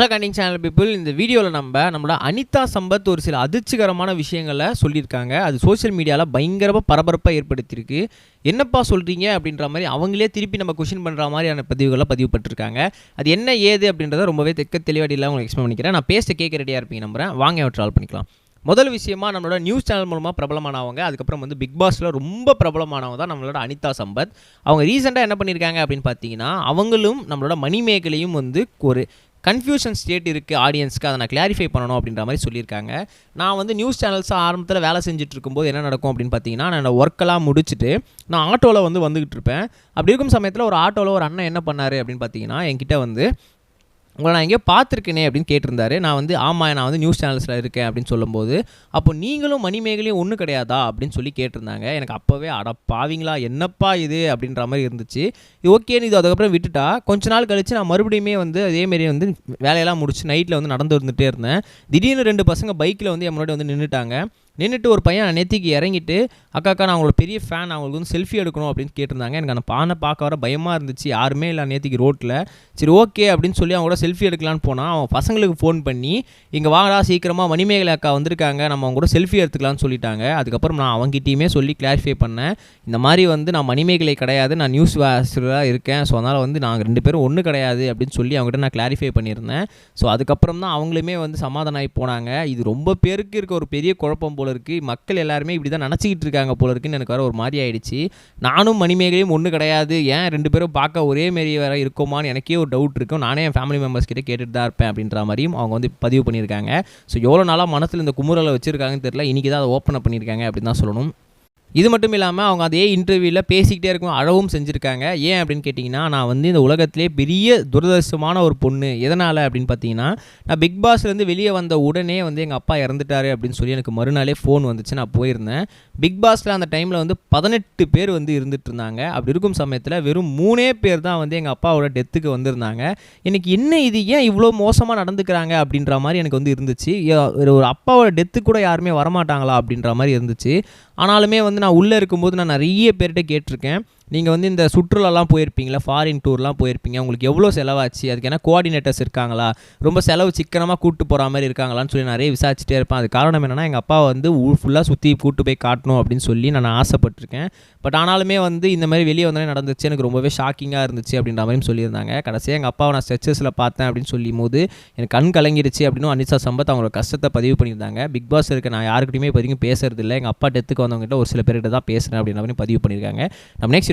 Hello கண்டிங் channel people இந்த வீடியோவில் நம்ம நம்மளோட அனிதா சம்பத் ஒரு சில அதிர்ச்சிகரமான விஷயங்களை சொல்லியிருக்காங்க. அது சோஷியல் மீடியாவில் பயங்கரமாக பரபரப்பாக ஏற்படுத்தியிருக்கு. என்னப்பா சொல்கிறீங்க அப்படின்ற மாதிரி அவங்களே திருப்பி நம்ம கொஷின் பண்ணுற மாதிரியான பதிவுகளை பதிவுப்பட்டிருக்காங்க அது என்ன ஏது அப்படின்றத ரொம்பவே தெக்க தெளிவாடியில் உங்களுக்கு எக்ஸ்பிளைன் பண்ணிக்கிறேன். நான் பேச கேட்க ரெடியாக இருப்பீங்க நம்புறேன். வாங்க ட்ராவல் பண்ணிக்கலாம். முதல் விஷயமா நம்மளோட நியூஸ் சேனல் மூலமாக பிரபலமானவங்க அதுக்கப்புறம் வந்து பிக் பாஸில் ரொம்ப பிரபலமானவங்க தான் நம்மளோட அனிதா சம்பத். அவங்க ரீசெண்டாக என்ன பண்ணியிருக்காங்க அப்படின்னு பார்த்தீங்கன்னா அவங்களும் நம்மளோட மணிமேகலையும் வந்து ஒரு கன்ஃபியூஷன் ஸ்டேட் இருக்குது ஆடியன்ஸ்க்கு அதை நான் கிளாரிஃபை பண்ணணும் அப்படின்ற மாதிரி சொல்லியிருக்காங்க. நான் வந்து நியூஸ் சேனல்ஸ் ஆரம்பத்தில் வேலை செஞ்சுட்டு இருக்கும்போது என்ன நடக்கும் அப்படின்னு பார்த்தீங்கன்னா நான் ஒர்க்கெல்லாம் முடிச்சுட்டு நான் ஆட்டோவில் வந்து வந்துக்கிட்டு இருப்பேன். அப்படி இருக்கும் சமயத்தில் ஒரு ஆட்டோவில் ஒரு அண்ணன் என்ன பண்ணார் அப்படின்னு பார்த்தீங்கன்னா என்கிட்ட வந்து உங்களை நான் எங்கேயோ பார்த்துருக்கேனே அப்படின்னு கேட்டிருந்தாரு. நான் வந்து ஆமாம் நான் வந்து நியூஸ் சேனல்ஸில் இருக்கேன் அப்படின்னு சொல்லும்போது அப்போ நீங்களும் மணிமேகலையும் ஒன்றும் கிடையாதா? அப்படின்னு சொல்லி கேட்டிருந்தாங்க. எனக்கு அப்போவே அட பாவிங்களா? என்னப்பா இது? அப்படின்ற மாதிரி இருந்துச்சு. இது ஓகேன்னு இது அதுக்கப்புறம் விட்டுட்டா கொஞ்ச நாள் கழித்து நான் மறுபடியுமே வந்து அதேமாரி வந்து வேலையெல்லாம் முடிச்சு நைட்டில் வந்து நடந்து வந்துகிட்டே இருந்தேன். திடீர்னு ரெண்டு பசங்க பைக்கில் வந்து என் முன்னாடி வந்து நின்றுட்டாங்க நின்றுட்டு ஒரு பையன் நெத்திக்கு இறங்கிட்டு அக்கா அக்கா நான் அவங்களோட பெரிய ஃபேன் அவங்களுக்கு வந்து செல்ஃபி எடுக்கணும் அப்படின்னு கேட்டிருந்தாங்க. எனக்கு அந்த பானை பார்க்க வர பயமாக இருந்துச்சு. யாருமே இல்லை நேத்திக்கு ரோட்டில் சரி ஓகே அப்படின்னு சொல்லி அவங்க கூட செல்ஃபி எடுக்கலான்னு போனால் அவன் பசங்களுக்கு ஃபோன் பண்ணி இங்கே வாங்கடா சீக்கிரமாக மணிமேகலை அக்கா வந்திருக்காங்க நம்ம அவங்க கூட செல்ஃபி எடுத்துக்கலாம்னு சொல்லிட்டாங்க. அதுக்கப்புறம் நான் அவங்ககிட்டயுமே சொல்லி கிளாரிஃபை பண்ணேன். இந்த மாதிரி வந்து நான் மணிமேகலை கிடையாது நான் நியூஸ் வாசராக இருக்கேன். ஸோ அதனால் வந்து நாங்கள் ரெண்டு பேரும் ஒன்று கிடையாது அப்படின்னு சொல்லி அவங்ககிட்ட நான் கிளாரிஃபை பண்ணியிருந்தேன். ஸோ அதுக்கப்புறம் தான் அவங்களுமே வந்து சமாதானம் ஆகி போனாங்க. இது ரொம்ப பேருக்கு இருக்க ஒரு பெரிய குழப்பம் போல இருக்குது மக்கள் எல்லாருமே இப்படி தான் நினச்சிக்கிட்டு இருக்காங்க போல இருக்குன்னு எனக்கு வர ஒரு மாதிரி ஆயிடுச்சு. நானும் மணிமேகலையும் ஒன்று கிடையாது. ஏன் ரெண்டு பேரும் பார்க்க ஒரே மாரி வேற இருக்கோமான்னு எனக்கே ஒரு டவுட் இருக்கும். நானே என் ஃபேமிலி மெம்பர்ஸ் கிட்டே கேட்டுட்டு தான் இருப்பேன் அப்படின்ற மாதிரியும் அவங்க வந்து பதிவு பண்ணியிருக்காங்க. ஸோ எவ்வளோ நாளாக மனசில் இந்த குமுறலை வச்சுருக்காங்கன்னு தெரியல. இன்றைக்கி தான் அதை ஓப்பன் பண்ணியிருக்காங்க அப்படின்னு தான் சொல்லணும். இது மட்டும் இல்லாமல் அவங்க அதே இன்டர்வியூவில் பேசிக்கிட்டே இருக்கும் அழவும் செஞ்சுருக்காங்க. ஏன் அப்படின்னு கேட்டிங்கன்னா நான் வந்து இந்த உலகத்திலே பெரிய துரதிருஷ்டமான ஒரு பொண்ணு. எதனால் அப்படின்னு பார்த்தீங்கன்னா நான் பிக் பாஸ்லேருந்து வெளியே வந்த உடனே வந்து எங்கள் அப்பா இறந்துட்டாரு அப்படின்னு சொல்லி எனக்கு மறுநாளே ஃபோன் வந்துச்சு. நான் போயிருந்தேன். பிக் பாஸில் அந்த டைமில் வந்து பதினெட்டு பேர் வந்து இருந்துட்டு இருந்தாங்க. அப்படி இருக்கும் சமயத்தில் வெறும் மூணே பேர் தான் வந்து எங்கள் அப்பாவோட டெத்துக்கு வந்திருந்தாங்க. எனக்கு என்ன இது? ஏன் இவ்வளோ மோசமாக நடந்துக்கிறாங்க? அப்படின்ற மாதிரி எனக்கு வந்து இருந்துச்சு. ஒரு ஒரு அப்பாவோட டெத்து கூட யாருமே வரமாட்டாங்களா? அப்படின்ற மாதிரி இருந்துச்சு. ஆனாலுமே வந்து நான் உள்ளே இருக்கும்போது நான் நிறைய பேர்கிட்ட கேட்டிருக்கேன். நீங்கள் வந்து இந்த சுற்றுலாலாம் போயிருப்பீங்களா? ஃபாரின் டூர்லாம் போயிருப்பீங்க. உங்களுக்கு எவ்வளோ செலவாச்சு? அதுக்கு என்ன கோஆர்டினேட்டர்ஸ் இருக்காங்களா? ரொம்ப செலவு சிக்கனமாக கூட்டு போகிற மாதிரி இருக்காங்களான்னு சொல்லி நிறைய விசாரிச்சுட்டே இருப்பேன். அது காரணம் என்னென்னா எங்கள் அப்பா வந்து ஃபுல்லாக சுற்றி கூட்டு போய் காட்டணும் அப்படின்னு சொல்லி நான் ஆசைப்பட்டிருக்கேன். பட் ஆனாலுமே வந்து இந்த மாதிரி வெளியே வந்தோடனே நடந்துச்சு. எனக்கு ரொம்பவே ஷாக்கிங்காக இருந்துச்சு அப்படின்ற மாதிரியும் சொல்லியிருந்தாங்க. கடைசியாக எங்கள் அப்பாவை நான் ஸ்ட்ரெச்சஸில் பார்த்தேன் அப்படின்னு சொல்லும் போது எனக்கு கண் கலங்கிடுச்சு அப்படின்னு அனிஷா சம்பத் அவங்களோட கஷ்டத்தை பதிவு பண்ணியிருந்தாங்க. பிக் பாஸ் இருக்க நான் யாருக்கிட்டையுமே இப்போ வரைக்கும் பேசுறது இல்லை எங்கள் அப்பா டெத்துக்கு வந்தவங்ககிட்ட ஒரு சில பேர்கிட்ட தான் பேசுகிறேன் அப்படின்ற மாதிரி பதிவு பண்ணியிருக்காங்க. நம்ம நெக்ஸ்ட்